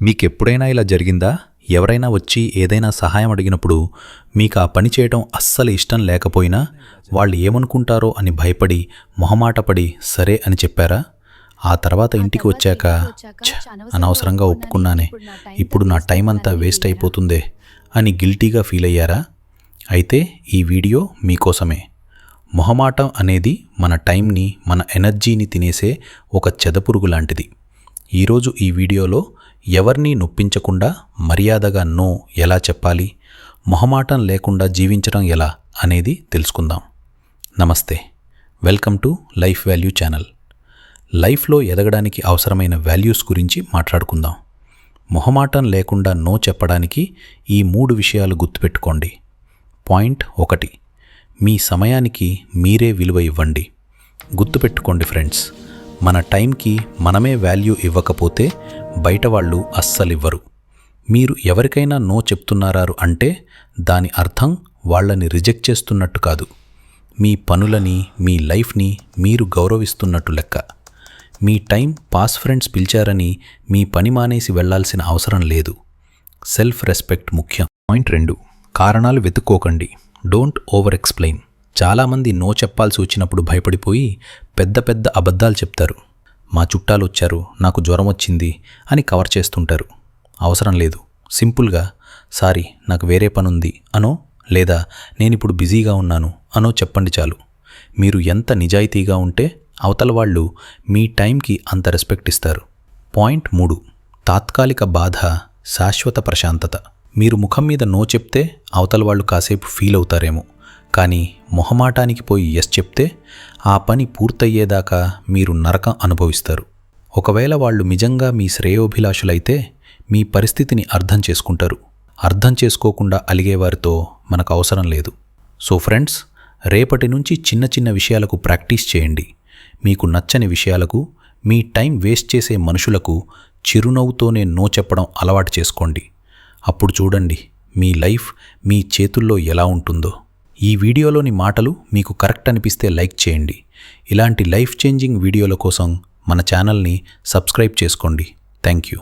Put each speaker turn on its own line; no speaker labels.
మీకెప్పుడైనా ఇలా జరిగిందా? ఎవరైనా వచ్చి ఏదైనా సహాయం అడిగినప్పుడు మీకు ఆ పని చేయటం అస్సలు ఇష్టం లేకపోయినా వాళ్ళు ఏమనుకుంటారో అని భయపడి మొహమాటపడి సరే అని చెప్పారా? ఆ తర్వాత ఇంటికి వచ్చాక అనవసరంగా ఒప్పుకున్నానే ఇప్పుడు నా టైం అంతా వేస్ట్ అయిపోతుందే అని గిల్టీగా ఫీల్ అయ్యారా? అయితే ఈ వీడియో మీకోసమే. మొహమాటం అనేది మన టైంని మన ఎనర్జీని తినేసే ఒక చెదపురుగు లాంటిది. ఈరోజు ఈ వీడియోలో ఎవర్నీ నొప్పించకుండా మర్యాదగా నో ఎలా చెప్పాలి? మొహమాటం లేకుండా జీవించడం ఎలా? అనేది తెలుసుకుందాం. నమస్తే. Welcome to life value channel. లైఫ్లో ఎదగడానికి అవసరమైన వాల్యూస్ గురించి మాట్లాడుకుందాం. మొహమాటం లేకుండా నో చెప్పడానికి ఈ మూడు విషయాలు గుర్తుపెట్టుకోండి. పాయింట్ ఒకటి. మీ సమయానికి మీరే విలువ ఇవ్వండి. గుర్తుపెట్టుకోండి ఫ్రెండ్స్. మన టైంకి మనమే వాల్యూ ఇవ్వకపోతే బయట వాళ్ళు అస్సలు ఇవ్వరు మీరు ఎవరికైనా నో చెప్తున్నారారు అంటే దాని అర్థం వాళ్ళని రిజెక్ట్ చేస్తున్నట్టు కాదు. మీ పనులని మీ లైఫ్ని మీరు గౌరవిస్తున్నట్టు లెక్క. మీ టైం పాస్ ఫ్రెండ్స్ పిలిచారని మీ పని మానేసి వెళ్ళాల్సిన అవసరం లేదు. సెల్ఫ్ రెస్పెక్ట్ ముఖ్యం. పాయింట్ రెండు. కారణాలు వెతుక్కోకండి. Don't over explain. చాలామంది నో చెప్పాల్సి వచ్చినప్పుడు భయపడిపోయి పెద్ద పెద్ద అబద్ధాలు చెప్తారు. మా చుట్టాలు వచ్చారు నాకు జ్వరం వచ్చింది అని కవర్ చేస్తుంటారు. అవసరం లేదు. సింపుల్గా సారీ నాకు వేరే పనుంది. అనో? లేదా నేనిప్పుడు బిజీగా ఉన్నాను. అనో చెప్పండి చాలు. మీరు ఎంత నిజాయితీగా ఉంటే అవతల వాళ్ళు మీ టైంకి అంత రెస్పెక్ట్ ఇస్తారు. పాయింట్ మూడు. తాత్కాలిక బాధ శాశ్వత ప్రశాంతత. మీరు ముఖం మీద నో చెప్తే అవతల వాళ్ళు కాసేపు ఫీల్ అవుతారేమో. కానీ మొహమాటానికి పోయి ఎస్ చెప్తే ఆ పని పూర్తయ్యేదాకా మీరు నరకం అనుభవిస్తారు. ఒకవేళ వాళ్ళు నిజంగా మీ శ్రేయోభిలాషులైతే మీ పరిస్థితిని అర్థం చేసుకుంటారు. అర్థం చేసుకోకుండా అలిగేవారితో మనకు అవసరం లేదు. సో ఫ్రెండ్స్ రేపటి నుంచి చిన్న చిన్న విషయాలకు ప్రాక్టీస్ చేయండి. మీకు నచ్చని విషయాలకు మీ టైం వేస్ట్ చేసే మనుషులకు చిరునవ్వుతోనే నో చెప్పడం అలవాటు చేసుకోండి. అప్పుడు చూడండి మీ లైఫ్ మీ చేతుల్లో ఎలా ఉంటుందో. ఈ వీడియోలోని మాటలు మీకు కరెక్ట్ అనిపిస్తే లైక్ చేయండి. ఇలాంటి లైఫ్ చేంజింగ్ వీడియోల కోసం మన ఛానల్ని సబ్స్క్రైబ్ చేసుకోండి. Thank you